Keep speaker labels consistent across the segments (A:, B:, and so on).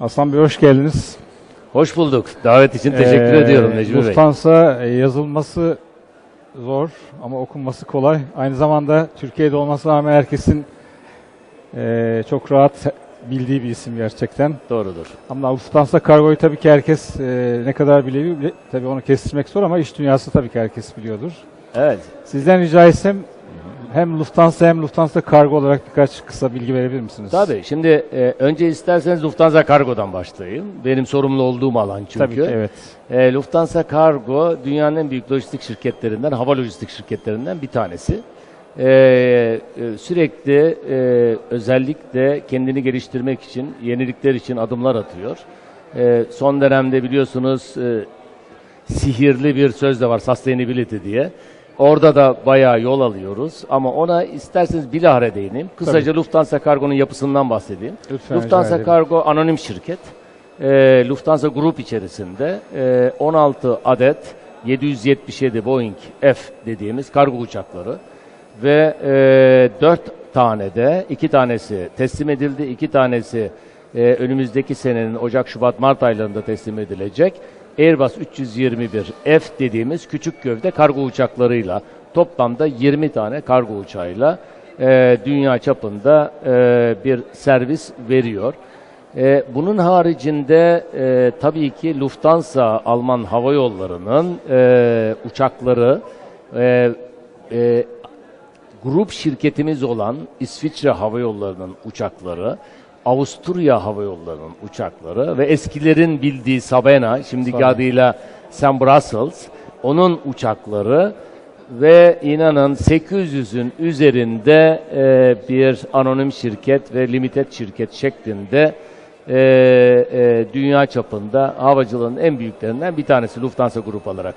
A: Hasan Bey hoş geldiniz.
B: Hoş bulduk. Davet için teşekkür
A: Ee,
B: ediyorum Necmi Bey.
A: Lufthansa e, yazılması zor ama okunması kolay. Aynı zamanda Türkiye'de olmasına rağmen herkesin e, çok rahat bildiği bir isim gerçekten.
B: Doğrudur.
A: Ama Lufthansa kargoyu tabii ki herkes e, ne kadar biliyor, bile- tabii onu kestirmek zor ama iş dünyası tabii ki herkes biliyordur.
B: Evet.
A: Sizden rica etsem hem Lufthansa hem Lufthansa kargo olarak birkaç kısa bilgi verebilir misiniz?
B: Tabii. Şimdi e, önce isterseniz Lufthansa Kargo'dan başlayayım. Benim sorumlu olduğum alan çünkü.
A: Tabii ki evet.
B: E, Lufthansa Kargo dünyanın en büyük lojistik şirketlerinden, hava lojistik şirketlerinden bir tanesi. E, e, sürekli e, özellikle kendini geliştirmek için, yenilikler için adımlar atıyor. E, son dönemde biliyorsunuz e, sihirli bir söz de var sustainability diye. Orada da bayağı yol alıyoruz ama ona isterseniz bilahare değineyim. Kısaca Lufthansa Kargo'nun yapısından bahsedeyim.
A: Lütfen rica
B: Lufthansa
A: ederim.
B: Kargo anonim şirket. Ee, Lufthansa Grup içerisinde e, 16 adet 777 Boeing F dediğimiz kargo uçakları ve e, 4 tane de 2 tanesi teslim edildi. 2 tanesi e, önümüzdeki senenin Ocak, Şubat, Mart aylarında teslim edilecek. Airbus 321 F dediğimiz küçük gövde kargo uçaklarıyla toplamda 20 tane kargo uçağıyla e, dünya çapında e, bir servis veriyor. E, bunun haricinde e, tabii ki Lufthansa Alman Hava Yolları'nın e, uçakları e, e, grup şirketimiz olan İsviçre Hava Yolları'nın uçakları, Avusturya Hava Yolları'nın uçakları ve eskilerin bildiği Sabena, şimdiki
A: Sabena.
B: adıyla Sam Brussels, onun uçakları ve inanın 800'ün üzerinde e, bir anonim şirket ve limited şirket şeklinde e, e, dünya çapında havacılığın en büyüklerinden bir tanesi Lufthansa Grup olarak.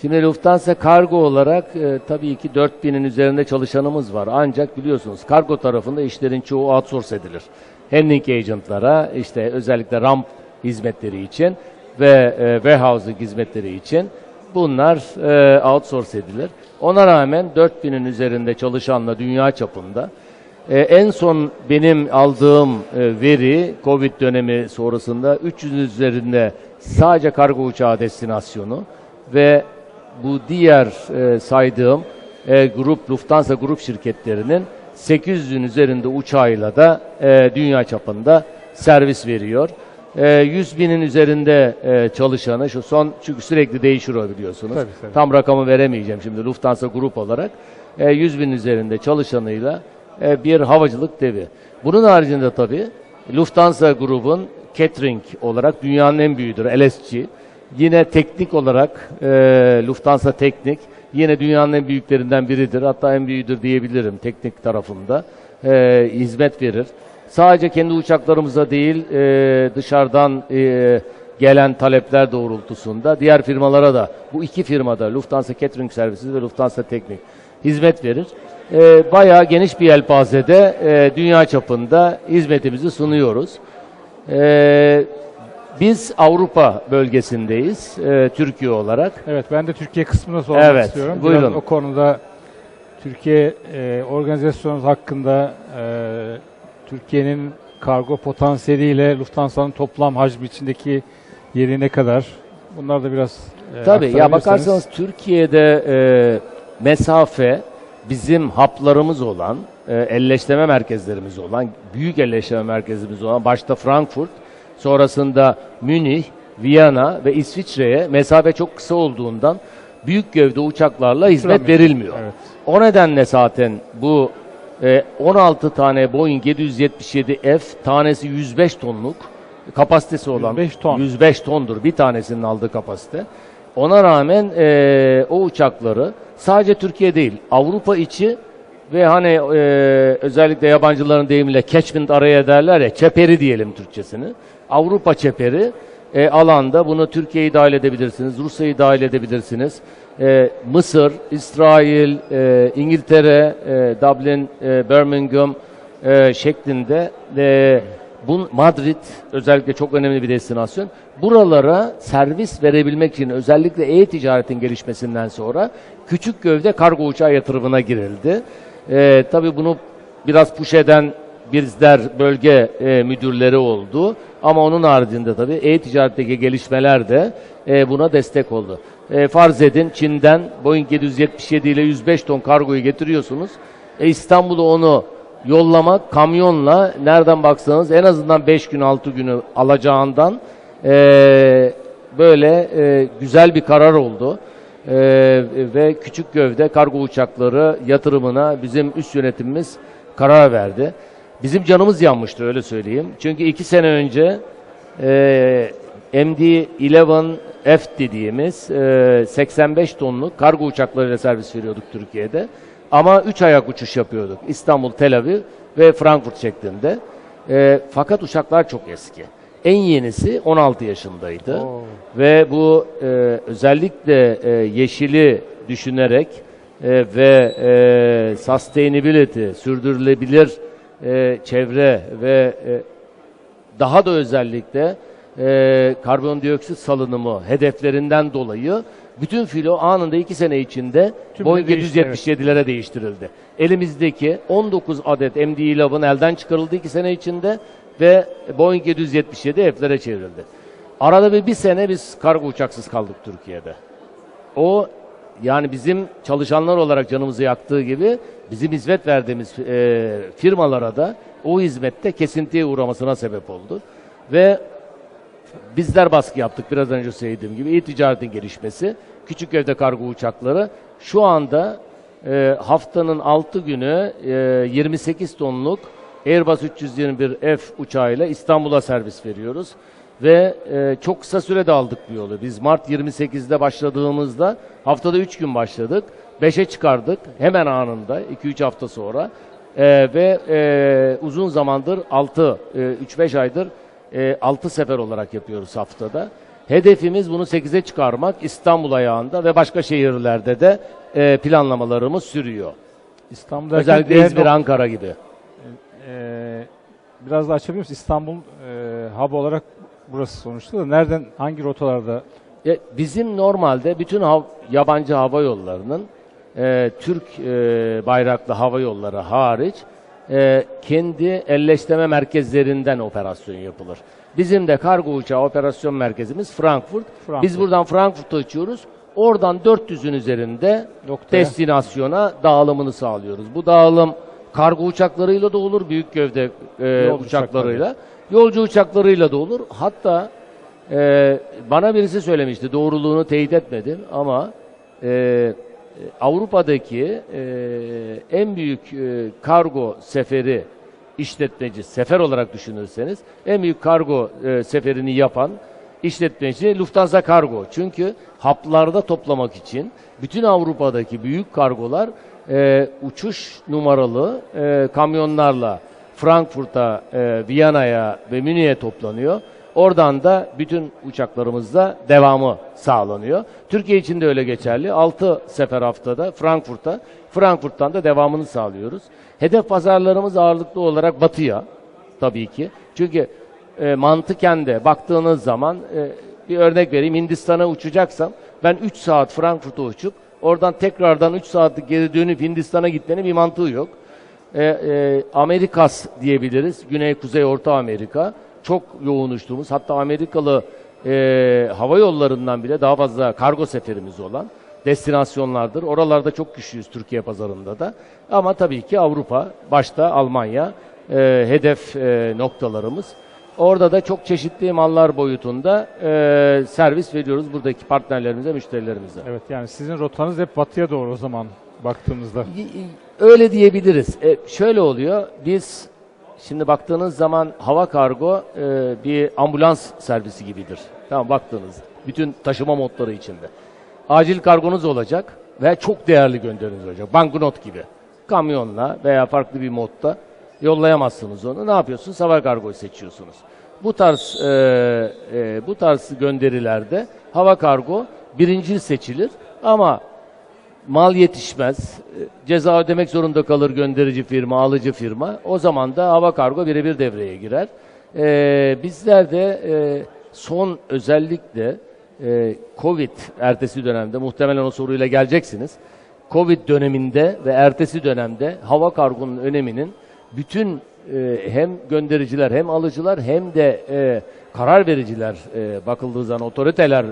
B: Şimdi Lufthansa kargo olarak e, tabii ki 4000'in üzerinde çalışanımız var. Ancak biliyorsunuz kargo tarafında işlerin çoğu outsource edilir. Handling agentlara işte özellikle ramp hizmetleri için ve e, warehousing hizmetleri için bunlar e, outsource edilir. Ona rağmen 4000'in üzerinde çalışanla dünya çapında e, en son benim aldığım e, veri Covid dönemi sonrasında 300'ün üzerinde sadece kargo uçağı destinasyonu ve bu diğer e, saydığım e, grup Lufthansa grup şirketlerinin 800'ün üzerinde uçağıyla da e, dünya çapında servis veriyor. E, 100 binin üzerinde e, çalışanı şu son çünkü sürekli değişir o biliyorsunuz.
A: Tabii, tabii.
B: Tam rakamı veremeyeceğim şimdi Lufthansa grup olarak. E, 100 bin üzerinde çalışanıyla e, bir havacılık devi. Bunun haricinde tabii Lufthansa grubun catering olarak dünyanın en büyüğüdür LSG. Yine teknik olarak e, Lufthansa Teknik yine dünyanın en büyüklerinden biridir. Hatta en büyüğüdür diyebilirim teknik tarafında. E, hizmet verir. Sadece kendi uçaklarımıza değil e, dışarıdan e, gelen talepler doğrultusunda diğer firmalara da bu iki firmada Lufthansa Catering Servisi ve Lufthansa Teknik hizmet verir. E, bayağı geniş bir yelpazede e, dünya çapında hizmetimizi sunuyoruz. E, biz Avrupa bölgesindeyiz e, Türkiye olarak.
A: Evet ben de Türkiye kısmına sormak
B: Evet,
A: istiyorum.
B: buyurun.
A: Biraz o konuda Türkiye e, organizasyonunuz hakkında e, Türkiye'nin kargo potansiyeliyle Lufthansa'nın toplam hacmi içindeki yeri ne kadar? Bunlar da biraz e,
B: Tabii ya bakarsanız Türkiye'de e, mesafe bizim haplarımız olan, e, elleştirme merkezlerimiz olan, büyük elleştirme merkezimiz olan başta Frankfurt, sonrasında Münih, Viyana ve İsviçre'ye mesafe çok kısa olduğundan büyük gövde uçaklarla hizmet
A: Süremiyor.
B: verilmiyor.
A: Evet.
B: O nedenle zaten bu e, 16 tane Boeing 777 F tanesi 105 tonluk kapasitesi olan
A: 105 ton.
B: 105 tondur bir tanesinin aldığı kapasite. Ona rağmen e, o uçakları sadece Türkiye değil Avrupa içi ve hani e, özellikle yabancıların deyimiyle catchment araya derler ya çeperi diyelim Türkçesini. Avrupa çeperi e, alanda bunu Türkiye'yi dahil edebilirsiniz, Rusya'yı dahil edebilirsiniz. E, Mısır, İsrail, e, İngiltere, e, Dublin, e, Birmingham e, şeklinde e, bu Madrid özellikle çok önemli bir destinasyon. Buralara servis verebilmek için özellikle e-ticaretin gelişmesinden sonra küçük gövde kargo uçağı yatırımına girildi. E, tabii bunu biraz push eden bizler bölge e, müdürleri oldu. Ama onun haricinde tabii e-ticaretteki gelişmeler de e, buna destek oldu. E, farz edin Çin'den Boeing 777 ile 105 ton kargoyu getiriyorsunuz. E, İstanbul'a onu yollamak kamyonla nereden baksanız en azından 5 gün 6 günü alacağından e, böyle e, güzel bir karar oldu. E, ve küçük gövde kargo uçakları yatırımına bizim üst yönetimimiz karar verdi. Bizim canımız yanmıştı öyle söyleyeyim. Çünkü iki sene önce e, MD-11F dediğimiz e, 85 tonluk kargo uçaklarıyla servis veriyorduk Türkiye'de. Ama 3 ayak uçuş yapıyorduk. İstanbul, Tel Aviv ve Frankfurt şeklinde. E, fakat uçaklar çok eski. En yenisi 16 yaşındaydı.
A: Oo.
B: Ve bu e, özellikle e, yeşili düşünerek e, ve e, sustainability, sürdürülebilir e, çevre ve e, daha da özellikle e, karbondioksit salınımı hedeflerinden dolayı bütün filo anında iki sene içinde
A: Tümünü
B: Boeing
A: değişti,
B: 777'lere değiştirildi. Elimizdeki 19 adet MD-11 elden çıkarıldı iki sene içinde ve Boeing 777 F'lere çevrildi. Arada bir, bir sene biz kargo uçaksız kaldık Türkiye'de. O yani bizim çalışanlar olarak canımızı yaktığı gibi bizim hizmet verdiğimiz e, firmalara da o hizmette kesintiye uğramasına sebep oldu. Ve bizler baskı yaptık biraz önce söylediğim gibi. İ-ticaretin gelişmesi, küçük evde kargo uçakları şu anda e, haftanın 6 günü e, 28 tonluk Airbus 321 F uçağıyla İstanbul'a servis veriyoruz. Ve e, çok kısa sürede aldık bu yolu. Biz Mart 28'de başladığımızda haftada 3 gün başladık. 5'e çıkardık hemen anında 2-3 hafta sonra. E, ve e, uzun zamandır 6, e, 3-5 aydır e, 6 sefer olarak yapıyoruz haftada. Hedefimiz bunu 8'e çıkarmak İstanbul ayağında ve başka şehirlerde de e, planlamalarımız sürüyor.
A: İstanbul'da
B: Özellikle İzmir, Ankara gibi.
A: Ee, biraz da açabilir misin? İstanbul e, hub olarak burası sonuçta da nereden, hangi rotalarda?
B: E, bizim normalde bütün hav- yabancı hava yollarının e, Türk e, bayraklı hava yolları hariç e, kendi elleştirme merkezlerinden operasyon yapılır. Bizim de kargo uçağı operasyon merkezimiz Frankfurt.
A: Frankfurt.
B: Biz buradan Frankfurt'a uçuyoruz. Oradan 400'ün üzerinde
A: Noktaya.
B: destinasyona dağılımını sağlıyoruz. Bu dağılım kargo uçaklarıyla da olur, büyük gövde e,
A: Yolcu
B: uçaklarıyla, yolcu uçaklarıyla da olur. Hatta e, bana birisi söylemişti, doğruluğunu teyit etmedim ama e, Avrupa'daki e, en büyük e, kargo seferi işletmeci, sefer olarak düşünürseniz en büyük kargo e, seferini yapan işletmeci Lufthansa Kargo. Çünkü haplarda toplamak için bütün Avrupa'daki büyük kargolar e, uçuş numaralı e, kamyonlarla Frankfurt'a, e, Viyana'ya ve Münih'e toplanıyor. Oradan da bütün uçaklarımızda devamı sağlanıyor. Türkiye için de öyle geçerli. 6 sefer haftada Frankfurt'a, Frankfurt'tan da devamını sağlıyoruz. Hedef pazarlarımız ağırlıklı olarak batıya tabii ki. Çünkü e, mantıken de baktığınız zaman e, bir örnek vereyim Hindistan'a uçacaksam ben 3 saat Frankfurt'a uçup oradan tekrardan 3 saatlik geri dönüp Hindistan'a gitmenin bir mantığı yok. E, e, Amerikas diyebiliriz. Güney, Kuzey, Orta Amerika. Çok yoğun uçtuğumuz hatta Amerikalı e, hava yollarından bile daha fazla kargo seferimiz olan destinasyonlardır. Oralarda çok güçlüyüz Türkiye pazarında da. Ama tabii ki Avrupa, başta Almanya e, hedef e, noktalarımız. Orada da çok çeşitli mallar boyutunda e, servis veriyoruz buradaki partnerlerimize, müşterilerimize.
A: Evet yani sizin rotanız hep batıya doğru o zaman baktığımızda.
B: Öyle diyebiliriz. E, şöyle oluyor. Biz şimdi baktığınız zaman hava kargo e, bir ambulans servisi gibidir. Tamam baktığınız bütün taşıma modları içinde. Acil kargonuz olacak ve çok değerli gönderiniz olacak. Banknot gibi. Kamyonla veya farklı bir modda yollayamazsınız onu. Ne yapıyorsunuz? Hava kargoyu seçiyorsunuz. Bu tarz e, e, bu tarz gönderilerde hava kargo birincil seçilir ama mal yetişmez, e, ceza ödemek zorunda kalır gönderici firma, alıcı firma. O zaman da hava kargo birebir devreye girer. E, bizler de e, son özellikle e, Covid ertesi dönemde, muhtemelen o soruyla geleceksiniz. Covid döneminde ve ertesi dönemde hava kargonun öneminin bütün e, hem göndericiler hem alıcılar hem de e, karar vericiler e, bakıldığı zaman otoriteler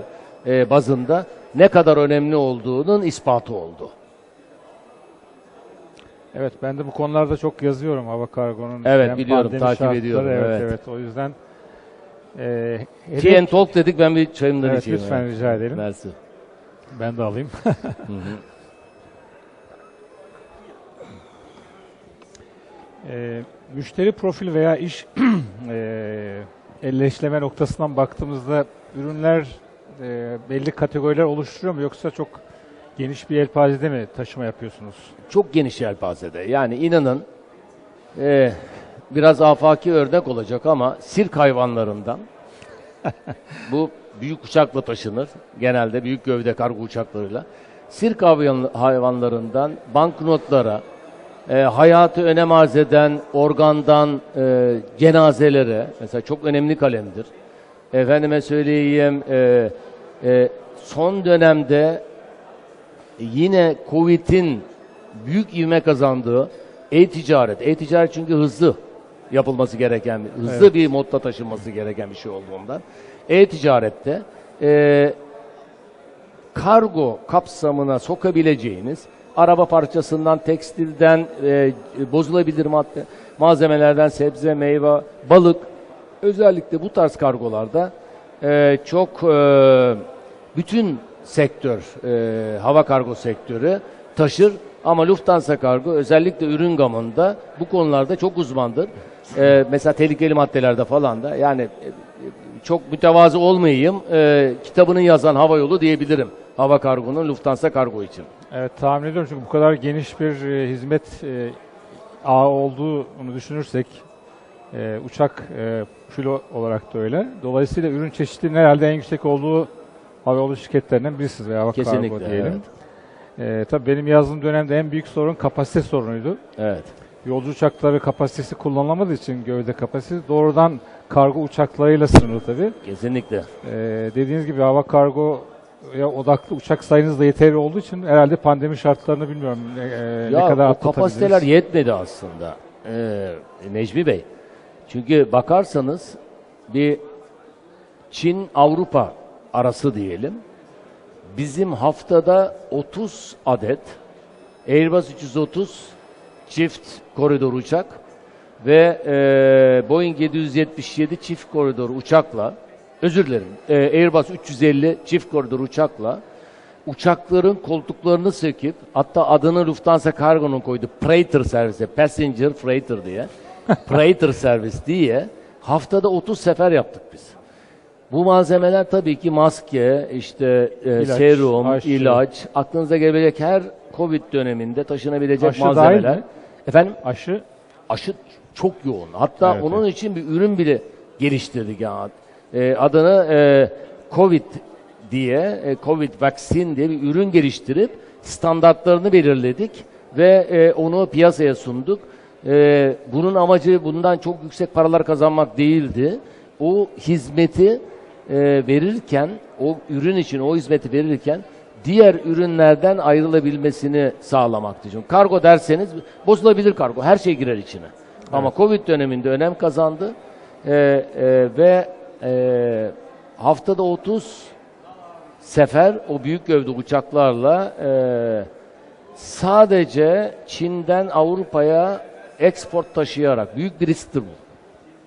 B: e, bazında ne kadar önemli olduğunun ispatı oldu.
A: Evet ben de bu konularda çok yazıyorum hava kargonun.
B: Evet,
A: hem
B: biliyorum, takip
A: şartları,
B: ediyorum,
A: Evet,
B: evet.
A: evet o yüzden e,
B: Tea and Talk dedik ben bir çayımdan
A: Evet,
B: içeyim.
A: lütfen rica edelim.
B: Mersi.
A: ben de alayım. E, müşteri profil veya iş e, elleşleme noktasından baktığımızda ürünler e, belli kategoriler oluşturuyor mu yoksa çok geniş bir yelpazede mi taşıma yapıyorsunuz?
B: Çok geniş yelpazede. Yani inanın e, biraz afaki örnek olacak ama sirk hayvanlarından bu büyük uçakla taşınır. Genelde büyük gövde kargo uçaklarıyla. Sirk hayvan- hayvanlarından banknotlara, e, hayatı önem arz eden organdan e, cenazelere, mesela çok önemli kalemdir. Efendime söyleyeyim, e, e, son dönemde yine Covid'in büyük ivme kazandığı e-ticaret. E-ticaret çünkü hızlı yapılması gereken, hızlı
A: Evet.
B: bir modda taşınması gereken bir şey olduğundan. E-ticarette e, kargo kapsamına sokabileceğiniz araba parçasından, tekstilden, e, bozulabilir madde, malzemelerden sebze, meyve, balık özellikle bu tarz kargolarda e, çok e, bütün sektör, e, hava kargo sektörü taşır ama Lufthansa Kargo özellikle ürün gamında bu konularda çok uzmandır. E, mesela tehlikeli maddelerde falan da yani e, çok mütevazı olmayayım, e, kitabını yazan hava yolu diyebilirim. Hava kargonun Lufthansa Kargo için.
A: Evet tahmin ediyorum çünkü bu kadar geniş bir e, hizmet e, ağı olduğunu düşünürsek e, uçak e, filo olarak da öyle. Dolayısıyla ürün çeşitliliğinin herhalde en yüksek olduğu havayolu şirketlerinden birisiniz veya
B: Kesinlikle,
A: kargo diyelim. E, tabii benim yazdığım dönemde en büyük sorun kapasite sorunuydu.
B: Evet.
A: Yolcu uçakları kapasitesi kullanılamadığı için gövde kapasitesi doğrudan kargo uçaklarıyla sınırlı tabii.
B: Kesinlikle.
A: Ee, dediğiniz gibi hava kargo ya odaklı uçak sayınız da yeterli olduğu için herhalde pandemi şartlarını bilmiyorum ne, e, ne
B: Ya
A: kadar
B: o
A: atlatabiliriz.
B: kapasiteler yetmedi aslında. Ee, Necmi Bey. Çünkü bakarsanız bir Çin Avrupa arası diyelim. Bizim haftada 30 adet Airbus 330 çift koridor uçak ve e, Boeing 777 çift koridor uçakla özür dilerim e, Airbus 350 çift koridor uçakla uçakların koltuklarını söküp hatta adını Lufthansa Cargo'nun koydu Freighter servisi Passenger Freighter diye Freighter servis diye haftada 30 sefer yaptık biz. Bu malzemeler tabii ki maske, işte e,
A: İlaç,
B: serum,
A: aşı.
B: ilaç, aklınıza gelebilecek her Covid döneminde taşınabilecek
A: Aşı dahil
B: malzemeler.
A: mi?
B: Efendim
A: Aşı
B: aşı çok yoğun. Hatta
A: Evet,
B: onun için bir ürün bile geliştirdik yani. E, adını e, Covid diye, e, Covid Vaccine diye bir ürün geliştirip standartlarını belirledik ve e, onu piyasaya sunduk. E, bunun amacı bundan çok yüksek paralar kazanmak değildi. O hizmeti e, verirken, o ürün için o hizmeti verirken diğer ürünlerden ayrılabilmesini sağlamaktı. Çünkü kargo derseniz bozulabilir kargo. Her şey girer içine. Ama Covid döneminde önem kazandı. Ee, e, ve e, haftada 30 sefer o büyük gövde uçaklarla e, sadece Çin'den Avrupa'ya export taşıyarak büyük bir risktir bu.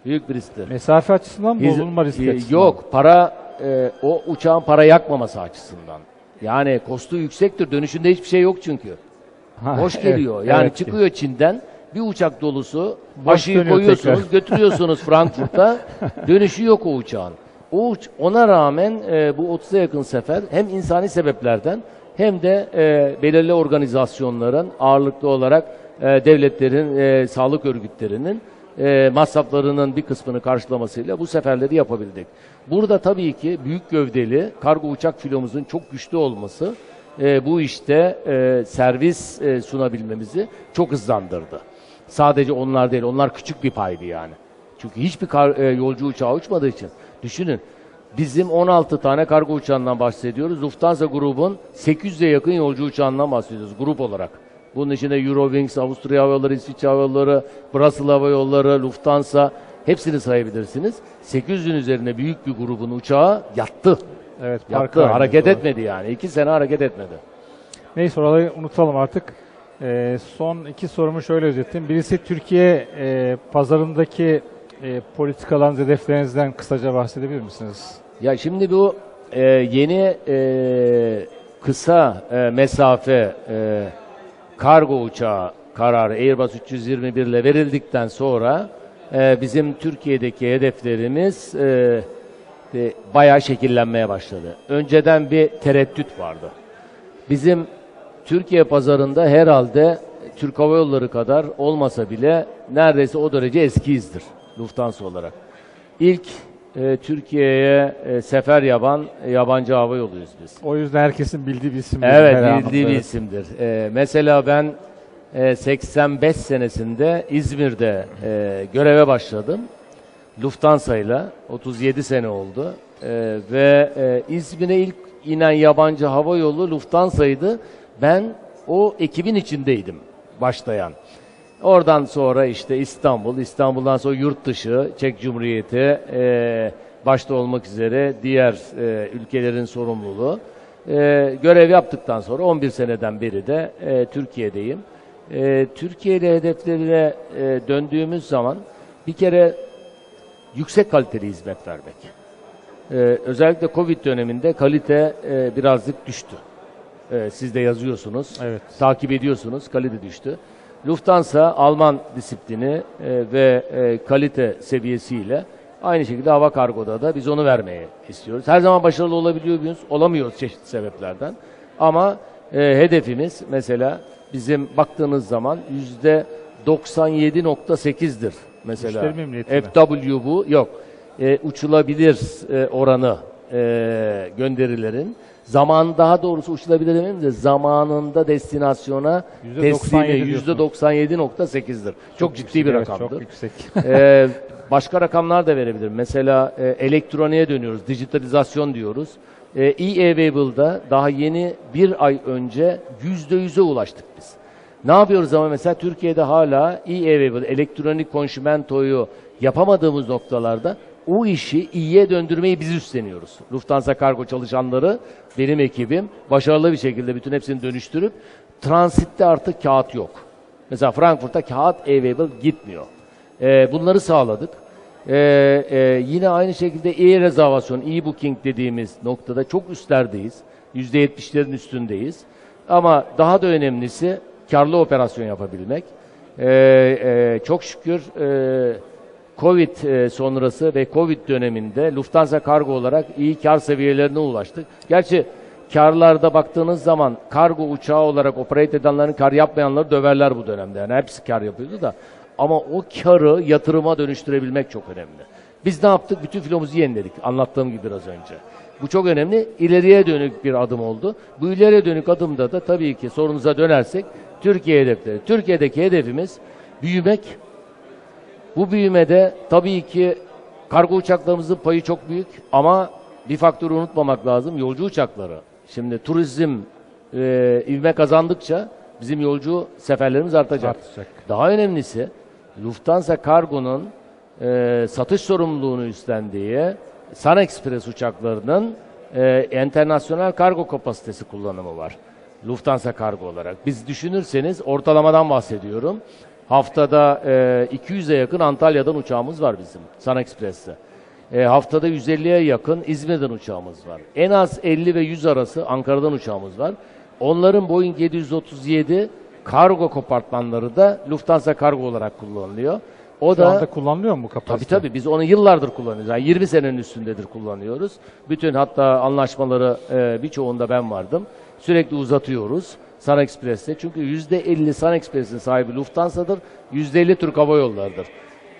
B: Büyük bir risktir.
A: mesafe açısından
B: Biz-
A: bozulma riski
B: e,
A: açısından.
B: Yok para e, o uçağın para yakmaması açısından. Yani kostu yüksektir. Dönüşünde hiçbir şey yok çünkü.
A: Ha,
B: Hoş
A: evet,
B: geliyor. Yani
A: evet.
B: çıkıyor Çin'den bir uçak dolusu
A: Boş
B: aşıyı koyuyorsunuz,
A: tekrar.
B: götürüyorsunuz Frankfurt'a. dönüşü yok o uçağın. O uç- ona rağmen e, bu 30'a yakın sefer hem insani sebeplerden hem de e, belirli organizasyonların ağırlıklı olarak e, devletlerin, e, sağlık örgütlerinin e, masraflarının bir kısmını karşılamasıyla bu seferleri yapabildik. Burada tabii ki büyük gövdeli kargo uçak filomuzun çok güçlü olması e, bu işte e, servis e, sunabilmemizi çok hızlandırdı. Sadece onlar değil, onlar küçük bir paydı yani. Çünkü hiçbir kar, e, yolcu uçağı uçmadığı için. Düşünün, bizim 16 tane kargo uçağından bahsediyoruz. Lufthansa grubun 800'e yakın yolcu uçağından bahsediyoruz grup olarak. Bunun içinde Eurowings, Avusturya Hava Yolları, İsviçre Hava Yolları, Brussels Hava Yolları, Lufthansa hepsini sayabilirsiniz. 800'ün üzerinde büyük bir grubun uçağı yattı.
A: Evet,
B: Yattı. Hareket
A: doğru.
B: etmedi yani. İki sene hareket etmedi.
A: Neyse orayı unutalım artık. Ee, son iki sorumu şöyle özetleyeyim. Birisi Türkiye e, pazarındaki e, politikalarınız, hedeflerinizden kısaca bahsedebilir misiniz?
B: Ya şimdi bu e, yeni e, kısa e, mesafe e, kargo uçağı kararı Airbus 321 ile verildikten sonra e, bizim Türkiye'deki hedeflerimiz e, e, bayağı şekillenmeye başladı. Önceden bir tereddüt vardı. Bizim Türkiye pazarında herhalde Türk Hava Yolları kadar olmasa bile neredeyse o derece eskiyizdir Lufthansa olarak. İlk e, Türkiye'ye e, sefer yapan e, yabancı hava yoluyuz biz.
A: O yüzden herkesin bildiği bir isim.
B: Evet,
A: anlamda,
B: bildiği bir isimdir. E, mesela ben e, 85 senesinde İzmir'de e, göreve başladım. Lufthansa ile 37 sene oldu. E, ve e, İzmir'e ilk inen yabancı hava yolu Lufthansa'ydı. Ben o ekibin içindeydim başlayan. Oradan sonra işte İstanbul, İstanbul'dan sonra yurt dışı, Çek Cumhuriyeti e, başta olmak üzere diğer e, ülkelerin sorumluluğu. E, görev yaptıktan sonra 11 seneden beri de e, Türkiye'deyim. E, Türkiye ile hedeflerine e, döndüğümüz zaman bir kere yüksek kaliteli hizmet vermek. E, özellikle Covid döneminde kalite e, birazcık düştü. E, siz de yazıyorsunuz
A: Evet.
B: takip ediyorsunuz. Kalite düştü. Lufthansa Alman disiplini e, ve e, kalite seviyesiyle aynı şekilde hava kargoda da biz onu vermeye istiyoruz. Her zaman başarılı olabiliyor muyuz? Olamıyoruz çeşitli sebeplerden. Ama e, hedefimiz mesela bizim baktığınız zaman yüzde 97.8'dir mesela.
A: Müşteri memnuniyeti mi?
B: FW bu yok. E, uçulabilir e, oranı e, gönderilerin zaman daha doğrusu uçulabilir demeyeyim de zamanında destinasyona
A: %97
B: teslimi
A: diyorsunuz.
B: %97.8'dir. Çok, ciddi bir
A: Evet,
B: rakamdır.
A: Çok yüksek.
B: Ee, başka rakamlar da verebilirim. Mesela e, elektroniğe dönüyoruz, dijitalizasyon diyoruz. E, e-Avable'da daha yeni bir ay önce yüzde yüze ulaştık biz. Ne yapıyoruz ama mesela Türkiye'de hala e-Avable, elektronik konşimentoyu yapamadığımız noktalarda o işi iyiye döndürmeyi biz üstleniyoruz. Lufthansa kargo çalışanları, benim ekibim başarılı bir şekilde bütün hepsini dönüştürüp transitte artık kağıt yok. Mesela Frankfurt'a kağıt e-Avable gitmiyor. Ee, bunları sağladık. Ee, e, yine aynı şekilde e-rezervasyon, e-booking dediğimiz noktada çok üstlerdeyiz. %70'lerin üstündeyiz. Ama daha da önemlisi karlı operasyon yapabilmek. Ee, e, çok şükür e, Covid e, sonrası ve Covid döneminde Lufthansa kargo olarak iyi kar seviyelerine ulaştık. Gerçi karlarda baktığınız zaman kargo uçağı olarak operate edenlerin kar yapmayanları döverler bu dönemde. Yani hepsi kar yapıyordu da. Ama o karı yatırıma dönüştürebilmek çok önemli. Biz ne yaptık? Bütün filomuzu yeniledik. Anlattığım gibi biraz önce. Bu çok önemli. İleriye dönük bir adım oldu. Bu ileriye dönük adımda da tabii ki sorunuza dönersek Türkiye hedefleri. Türkiye'deki hedefimiz büyümek, bu büyümede tabii ki kargo uçaklarımızın payı çok büyük ama bir faktörü unutmamak lazım. Yolcu uçakları. Şimdi turizm e, ivme kazandıkça bizim yolcu seferlerimiz artacak.
A: Artacak.
B: Daha önemlisi Lufthansa Kargo'nun e, satış sorumluluğunu üstlendiği Sun Express uçaklarının e, internasyonel kargo kapasitesi kullanımı var. Lufthansa Kargo olarak. Biz düşünürseniz ortalamadan bahsediyorum. Haftada e, 200'e yakın Antalya'dan uçağımız var bizim Sun Express'te. E, haftada 150'ye yakın İzmir'den uçağımız var. En az 50 ve 100 arası Ankara'dan uçağımız var. Onların Boeing 737 kargo kompartmanları da Lufthansa Kargo olarak kullanılıyor. O
A: Şu
B: da
A: anda kullanılıyor mu bu
B: Tabii
A: kapasite?
B: tabii biz onu yıllardır kullanıyoruz. Yani 20 senenin üstündedir kullanıyoruz. Bütün hatta anlaşmaları e, birçoğunda ben vardım. Sürekli uzatıyoruz Sun Express'te. Çünkü %50 Sun Express'in sahibi Lufthansa'dır. %50 Türk Hava Yolları'dır.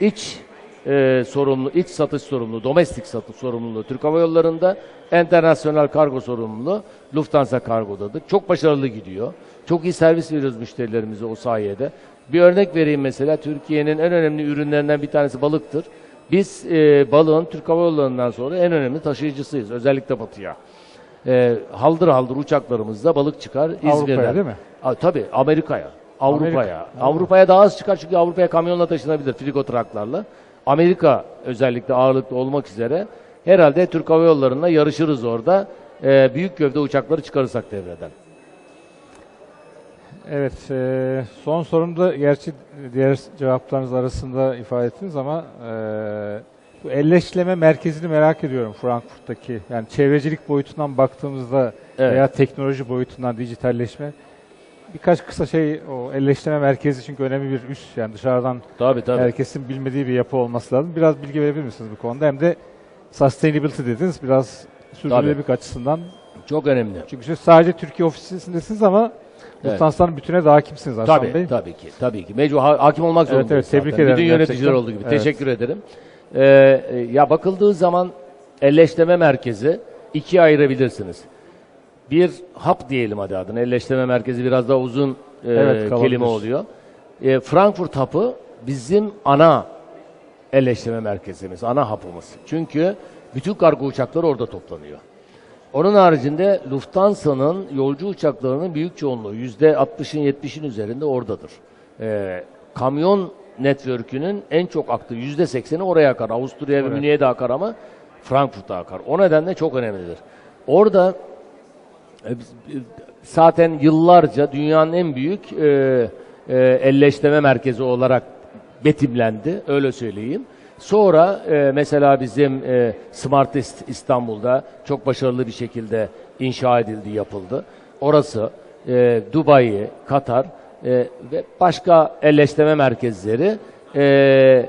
B: İç e, sorumlu, iç satış sorumluluğu, domestik satış sorumluluğu Türk Hava Yolları'nda, internasyonel kargo sorumluluğu Lufthansa Kargo'dadır. Çok başarılı gidiyor. Çok iyi servis veriyoruz müşterilerimize o sayede. Bir örnek vereyim mesela Türkiye'nin en önemli ürünlerinden bir tanesi balıktır. Biz e, balığın Türk Hava Yolları'ndan sonra en önemli taşıyıcısıyız özellikle batıya. E, haldır haldır uçaklarımızla balık çıkar İzmir'den.
A: Avrupa'ya değil mi?
B: A, tabii Amerika'ya. Avrupa'ya.
A: Amerika.
B: Avrupa'ya daha az çıkar çünkü Avrupa'ya kamyonla taşınabilir frigo traklarla. Amerika özellikle ağırlıklı olmak üzere herhalde Türk Hava Yolları'nda yarışırız orada. E, büyük gövde uçakları çıkarırsak devreden.
A: Evet, e, son sorumda gerçi diğer cevaplarınız arasında ifade ettiniz ama e, bu elleşleme merkezini merak ediyorum Frankfurt'taki. Yani çevrecilik boyutundan baktığımızda
B: Evet.
A: veya teknoloji boyutundan dijitalleşme. Birkaç kısa şey o elleşleme merkezi çünkü önemli bir üs yani dışarıdan
B: Tabii tabii.
A: herkesin bilmediği bir yapı olması lazım. Biraz bilgi verebilir misiniz bu konuda? Hem de sustainability dediniz biraz sürdürülebilirlik açısından.
B: Çok önemli.
A: Çünkü siz sadece Türkiye ofisindesiniz ama
B: Evet.
A: Lufthansa'nın bütüne de hakimsiniz Hasan
B: Tabii,
A: Bey.
B: tabii ki, tabii ki. Mecbur ha- hakim olmak
A: Evet,
B: zorundayız.
A: evet, tebrik
B: zaten.
A: ederim
B: Bütün yöneticiler
A: gerçekten.
B: olduğu gibi.
A: Evet.
B: Teşekkür ederim. E, ya bakıldığı zaman elleştirme merkezi ikiye ayırabilirsiniz. Bir hap diyelim hadi adına. Elleştirme merkezi biraz daha uzun e,
A: Evet,
B: kelime oluyor. E, Frankfurt hapı bizim ana elleştirme merkezimiz, ana hapımız. Çünkü bütün kargo uçakları orada toplanıyor. Onun haricinde Lufthansa'nın yolcu uçaklarının büyük çoğunluğu %60'ın 70'in üzerinde oradadır. Ee, kamyon network'ünün en çok aktığı %80'i oraya akar. Avusturya ve
A: Evet.
B: Münih'e de akar ama Frankfurt'a akar. O nedenle çok önemlidir. Orada e, zaten yıllarca dünyanın en büyük e, e, elleştirme merkezi olarak betimlendi, öyle söyleyeyim. Sonra e, mesela bizim e, Smartist İstanbul'da çok başarılı bir şekilde inşa edildi, yapıldı. Orası, e, Dubai, Katar e, ve başka elleştirme merkezleri e,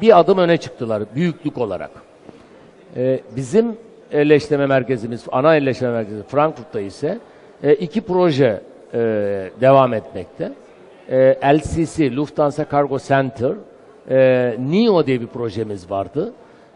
B: bir adım öne çıktılar büyüklük olarak. Ee, bizim elleştirme merkezimiz, ana elleştirme merkezi Frankfurt'ta ise e, iki proje e, devam etmekte. E, LCC, Lufthansa Cargo Center, e, NEO diye bir projemiz vardı.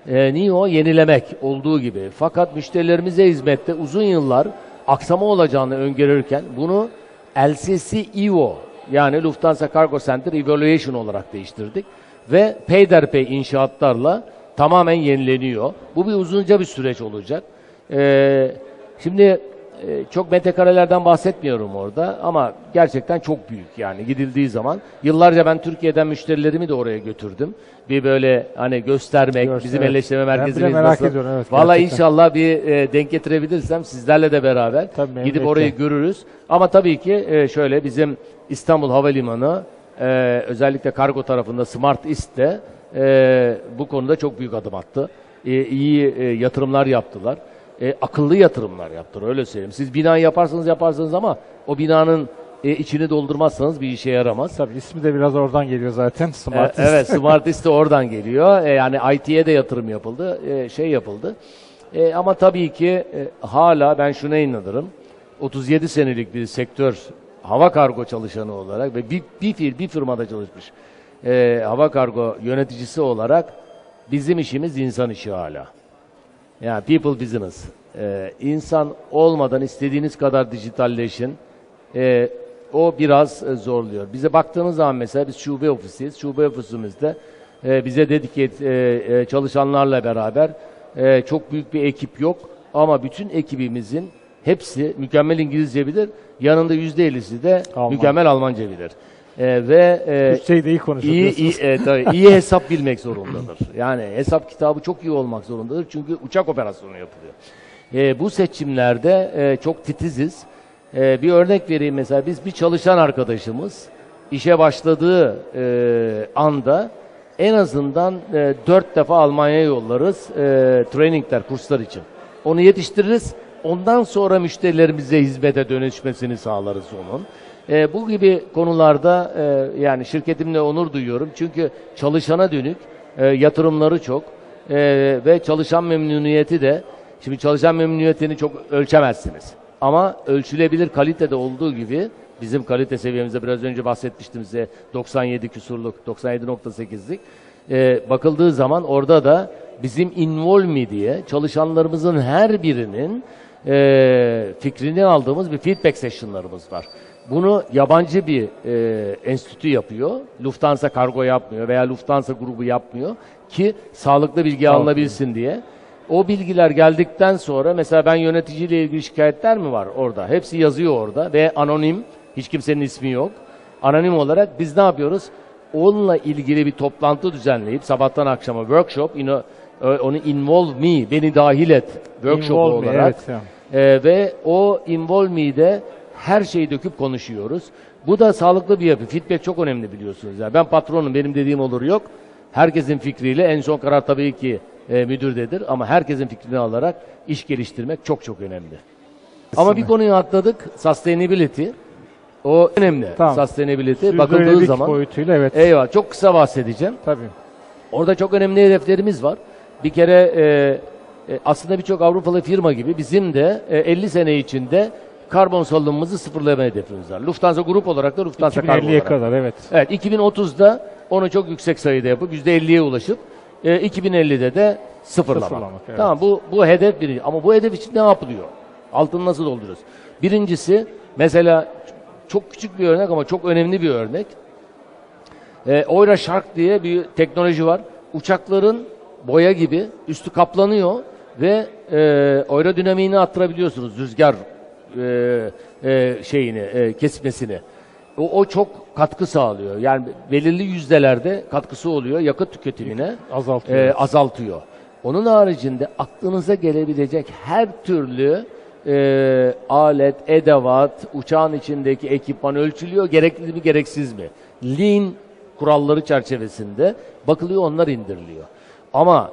B: E, NEO yenilemek olduğu gibi. Fakat müşterilerimize hizmette uzun yıllar aksama olacağını öngörürken bunu LCC EVO yani Lufthansa Cargo Center Evaluation olarak değiştirdik ve peyderpey inşaatlarla tamamen yenileniyor. Bu bir uzunca bir süreç olacak. Ee, şimdi e, çok metrekarelerden bahsetmiyorum orada ama gerçekten çok büyük yani gidildiği zaman. Yıllarca ben Türkiye'den müşterilerimi de oraya götürdüm. Bir böyle hani göstermek,
A: Görsel,
B: bizim
A: evet.
B: elleştirme
A: Ben
B: merkezimiz
A: merak
B: nasıl.
A: ediyorum, evet,
B: Vallahi
A: gerçekten.
B: inşallah bir e, denk getirebilirsem sizlerle de beraber
A: Tabii,
B: gidip orayı görürüz. Ama tabii ki e, şöyle bizim İstanbul Havalimanı e, özellikle kargo tarafında Smart East de e, bu konuda çok büyük adım attı. E, iyi e, yatırımlar yaptılar. E, akıllı yatırımlar yaptılar öyle söyleyeyim. Siz bina yaparsanız yaparsınız ama o binanın e, içini doldurmazsanız bir işe yaramaz.
A: Tabii ismi de biraz oradan geliyor zaten.
B: E,
A: Smartist.
B: evet, Smartist de oradan geliyor. E, yani IT'ye de yatırım yapıldı, e, şey yapıldı. E, ama tabii ki e, hala ben şuna inanırım. 37 senelik bir sektör hava kargo çalışanı olarak ve bir bir, fir, bir firmada çalışmış e, hava kargo yöneticisi olarak bizim işimiz insan işi hala. Yani people business. E, insan olmadan istediğiniz kadar dijitalleşin. E, o biraz e, zorluyor. Bize baktığınız zaman mesela biz şube ofisiyiz. Şube ofisimizde e, bize dedik e, e, çalışanlarla beraber e, çok büyük bir ekip yok. Ama bütün ekibimizin hepsi mükemmel İngilizce bilir. Yanında yüzde ellisi de
A: Alman.
B: mükemmel Almanca bilir. E, ve e,
A: Türkçeyi de iyi
B: İyi,
A: konuşuyorsunuz.
B: e, tabii, iyi hesap bilmek zorundadır. Yani hesap kitabı çok iyi olmak zorundadır. Çünkü uçak operasyonu yapılıyor. E, bu seçimlerde e, çok titiziz. E, bir örnek vereyim mesela biz bir çalışan arkadaşımız işe başladığı e, anda en azından e, dört defa Almanya'ya yollarız e, trainingler, kurslar için. Onu yetiştiririz. Ondan sonra müşterilerimize hizmete dönüşmesini sağlarız onun. E, bu gibi konularda e, yani şirketimle onur duyuyorum. Çünkü çalışana dönük e, yatırımları çok e, ve çalışan memnuniyeti de şimdi çalışan memnuniyetini çok ölçemezsiniz. Ama ölçülebilir kalitede olduğu gibi bizim kalite seviyemizde biraz önce bahsetmiştim size 97 küsurluk 97.8'lik e, bakıldığı zaman orada da bizim Involme diye çalışanlarımızın her birinin e, fikrini aldığımız bir feedback session'larımız var. Bunu yabancı bir e, enstitü yapıyor. Lufthansa kargo yapmıyor veya Lufthansa grubu yapmıyor ki sağlıklı bilgi alınabilsin diye. O bilgiler geldikten sonra mesela ben yöneticiyle ilgili şikayetler mi var orada? Hepsi yazıyor orada ve anonim. Hiç kimsenin ismi yok. Anonim olarak biz ne yapıyoruz? Onunla ilgili bir toplantı düzenleyip sabahtan akşama workshop, you know, e, onu involve me, beni dahil et workshop
A: Involve me,
B: olarak.
A: evet,
B: Ee, ve o Involve Me'de her şeyi döküp konuşuyoruz. Bu da sağlıklı bir yapı. Feedback çok önemli biliyorsunuz. Yani ben patronum, benim dediğim olur yok. Herkesin fikriyle en son karar tabii ki e, müdürdedir ama herkesin fikrini alarak iş geliştirmek çok çok önemli. Ama bir konuyu atladık. Sustainability. O önemli.
A: Tamam.
B: Sustainability bakıldığı zaman.
A: boyutuyla evet.
B: Eyvah çok kısa bahsedeceğim.
A: Tabii.
B: Orada çok önemli hedeflerimiz var. Bir kere e, e, aslında birçok Avrupalı firma gibi bizim de e, 50 sene içinde karbon salınımımızı sıfırlama hedefimiz var. Lufthansa grup olarak da Lufthansa Kargo
A: 2050'ye
B: olarak.
A: kadar evet.
B: Evet 2030'da onu çok yüksek sayıda yapıp %50'ye ulaşıp e, 2050'de de sıfırlamak.
A: Sıfırlamak, evet.
B: Tamam bu bu hedef biri ama bu hedef için ne yapılıyor? Altını nasıl dolduruyoruz? Birincisi mesela çok küçük bir örnek ama çok önemli bir örnek. E, Oyra Shark diye bir teknoloji var. Uçakların boya gibi üstü kaplanıyor ve e, aerodinamiğini arttırabiliyorsunuz rüzgar e, e, şeyini e, kesmesini. O, o çok katkı sağlıyor. Yani belirli yüzdelerde katkısı oluyor yakıt tüketimine
A: Azaltıyor.
B: e, azaltıyor. Onun haricinde aklınıza gelebilecek her türlü e, alet, edevat, uçağın içindeki ekipman ölçülüyor. Gerekli mi, gereksiz mi? Lean kuralları çerçevesinde bakılıyor, onlar indiriliyor. Ama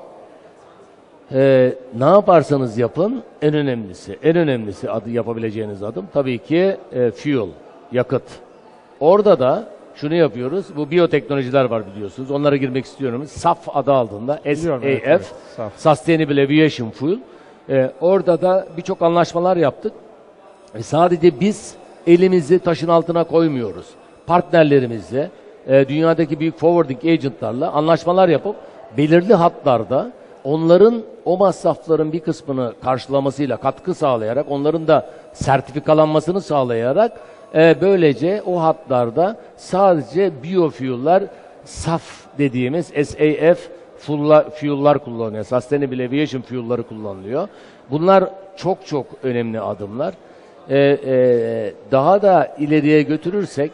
B: e, ne yaparsanız yapın en önemlisi, en önemlisi adı yapabileceğiniz adım tabii ki e, fuel, yakıt. Orada da şunu yapıyoruz. Bu biyoteknolojiler var biliyorsunuz. Onlara girmek istiyorum. SAF adı altında.
A: Evet,
B: SAF.
A: evet, SAF.
B: Sustainable Aviation Fuel. Ee, orada da birçok anlaşmalar yaptık. E, sadece biz elimizi taşın altına koymuyoruz. Partnerlerimizle, e, dünyadaki büyük forwarding agentlarla anlaşmalar yapıp belirli hatlarda onların o masrafların bir kısmını karşılamasıyla katkı sağlayarak onların da sertifikalanmasını sağlayarak e, böylece o hatlarda sadece biyofuel'lar SAF dediğimiz SAF fuel'lar, kullanılıyor. Sustainable Aviation fuel'ları kullanılıyor. Bunlar çok çok önemli adımlar. Ee, e, daha da ileriye götürürsek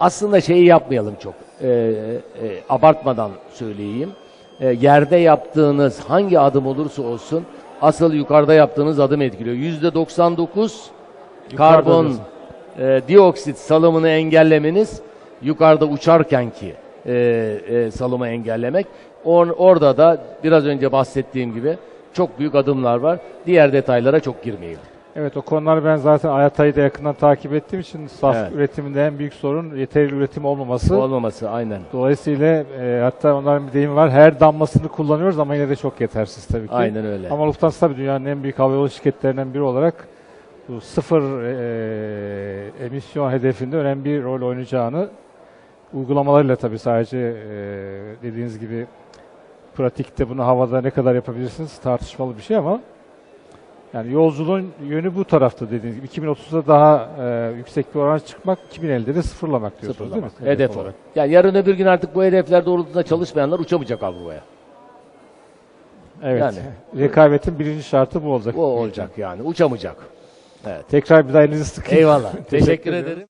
B: aslında şeyi yapmayalım çok. Ee, e, abartmadan söyleyeyim. Ee, yerde yaptığınız hangi adım olursa olsun asıl yukarıda yaptığınız adım etkiliyor. Yüzde 99 karbon
A: diyorsun.
B: e, dioksit salımını engellemeniz yukarıda uçarkenki e, e, salımı engellemek. Or- orada da biraz önce bahsettiğim gibi çok büyük adımlar var. Diğer detaylara çok girmeyelim.
A: Evet o konuları ben zaten Ayatay'ı da yakından takip ettiğim için saf
B: Evet.
A: üretiminde en büyük sorun yeterli üretim olmaması.
B: Olmaması aynen.
A: Dolayısıyla e, hatta onların bir deyimi var. Her damlasını kullanıyoruz ama yine de çok yetersiz tabii ki.
B: Aynen öyle.
A: Ama Lufthansa tabii dünyanın en büyük havayolu şirketlerinden biri olarak bu sıfır e, emisyon hedefinde önemli bir rol oynayacağını uygulamalarıyla tabii sadece e, dediğiniz gibi pratikte bunu havada ne kadar yapabilirsiniz tartışmalı bir şey ama yani yolculuğun yönü bu tarafta dediğiniz gibi 2030'da daha e, yüksek bir oran çıkmak 2050'de de sıfırlamak diyorsunuz değil mi?
B: Sıfırlamak. Hedef olarak. Yani yarın öbür gün artık bu hedefler doğrultusunda çalışmayanlar uçamayacak Avrupa'ya.
A: Evet.
B: Yani.
A: Rekabetin birinci şartı bu olacak.
B: Bu olacak yani. Uçamayacak. Evet.
A: Tekrar bir daha elinizi sıkayım.
B: Eyvallah. Teşekkür ederim.